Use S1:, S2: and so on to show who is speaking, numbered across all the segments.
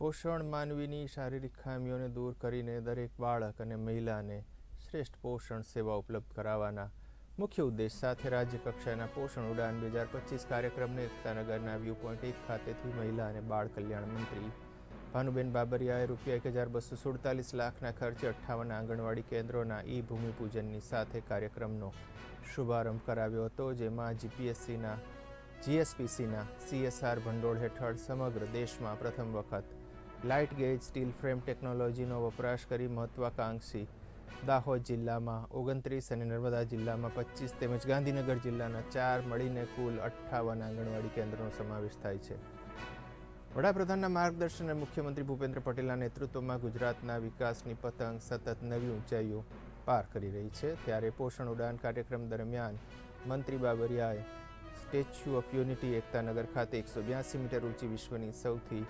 S1: પોષણ માનવીની શારીરિક ખામીઓને દૂર કરીને દરેક બાળક અને મહિલાને શ્રેષ્ઠ પોષણ સેવા ઉપલબ્ધ કરાવવાના મુખ્ય ઉદ્દેશ સાથે રાજ્ય કક્ષાના પોષણ ઉડાન બે હજાર પચીસ કાર્યક્રમને એકતાનગરના વ્યૂ પોઈન્ટ એક ખાતેથી મહિલા અને બાળ કલ્યાણ મંત્રી ભાનુબેન બાબરિયાએ રૂપિયા એક હજાર બસો સુડતાલીસ લાખના ખર્ચે અઠ્ઠાવન આંગણવાડી કેન્દ્રોના ઈ ભૂમિપૂજનની સાથે કાર્યક્રમનો શુભારંભ કરાવ્યો હતો, જેમાં જીપીએસસીના, જીએસપીસીના, સીએસઆર ભંડોળ હેઠળ સમગ્ર દેશમાં પ્રથમ વખત લાઇટ ગેજ, સ્ટીલ ફ્રેમ ટેકનોલોજીનો વપરાશ કરી મહત્વાકાંક્ષી દાહોદ જિલ્લામાં ઓગણત્રીસ અને નર્મદા જિલ્લામાં પચીસ તેમજ ગાંધીનગર જિલ્લાના ચાર મળીને કુલ અઠ્ઠાવન આંગણવાડી કેન્દ્રોનો સમાવેશ થાય છે. વડાપ્રધાનના માર્ગદર્શન અને મુખ્યમંત્રી ભૂપેન્દ્ર પટેલના નેતૃત્વમાં ગુજરાતના વિકાસની પતંગ સતત નવી ઊંચાઈઓ પાર કરી રહી છે. ત્યારે પોષણ ઉડાન કાર્યક્રમ દરમિયાન મંત્રી બાબરિયાએ સ્ટેચ્યુ ઓફ યુનિટી એકતાનગર ખાતે એકસો બ્યાસી મીટર ઊંચી વિશ્વની સૌથી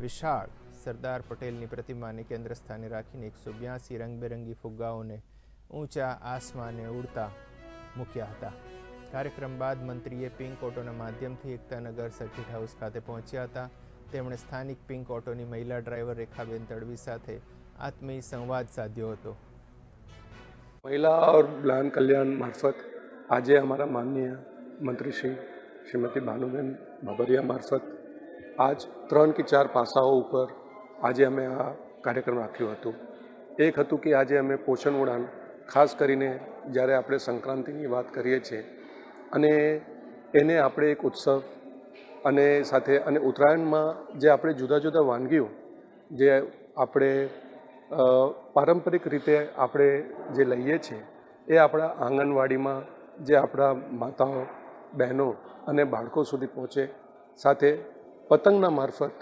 S1: વિશાળ સરદાર પટેલની પ્રતિમાને કેન્દ્ર સ્થાને રાખીને એકસો બ્યાસી રંગબેરંગી ફુગ્ગાઓને ઊંચા આસમાને ઉડતા મૂક્યા હતા. કાર્યક્રમ બાદ મંત્રીએ પિંક ઓટોના માધ્યમથી એકતાનગર સર્કિટ હાઉસ ખાતે પહોંચ્યા હતા. તેમણે સ્થાનિક પિંક ઓટોની મહિલા ડ્રાઈવર રેખાબેન તડવી સાથે આત્મીય સંવાદ સાધ્યો હતો.
S2: મહિલા ઓર બ્લાન કલ્યાણ મારફત આજે અમારા માનનીય મંત્રી શ્રી શ્રીમતી ભાનુબેન બાબરિયા મારફત આજ ત્રણ કે ચાર પાસાઓ ઉપર આજે અમે આ કાર્યક્રમ રાખ્યું હતું. એક હતું કે આજે અમે પોષણ ઉડાન, ખાસ કરીને જ્યારે આપણે સંક્રાંતિની વાત કરીએ છીએ, અને એને આપણે એક ઉત્સવ અને સાથે અને ઉત્તરાયણમાં જે આપણે જુદા જુદા વાનગીઓ, જે આપણે પારંપરિક રીતે આપણે જે લઈએ છીએ, એ આપણા આંગણવાડીમાં જે આપણા માતાઓ, બહેનો અને બાળકો સુધી પહોંચે. સાથે પતંગના મારફત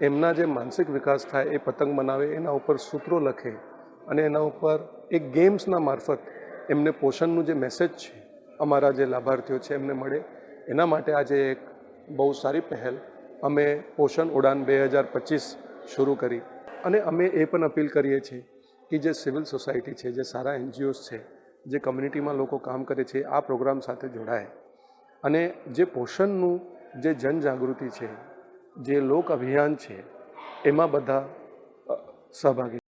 S2: એમના જે માનસિક વિકાસ થાય, એ પતંગ બનાવે એના ઉપર સૂત્રો લખે અને એના ઉપર એક ગેમ્સના મારફત એમને પોષણનું જે મેસેજ છે, અમારા જે લાભાર્થીઓ છે, એમને મળે. એના માટે આજે એક બહુ સારી પહેલ. અમે પોષણ ઉડાન બે હજાર પચીસ શરૂ કરી અને અમે એ પણ અપીલ કરીએ છીએ કે જે સિવિલ સોસાયટી છે, જે સારા એનજીઓસ છે, જે કમ્યુનિટીમાં લોકો કામ કરે છે, આ પ્રોગ્રામ સાથે જોડાય. અને જે પોષણનું જે જનજાગૃતિ છે જે લોક અભિયાન છે એમાં બધા સહભાગી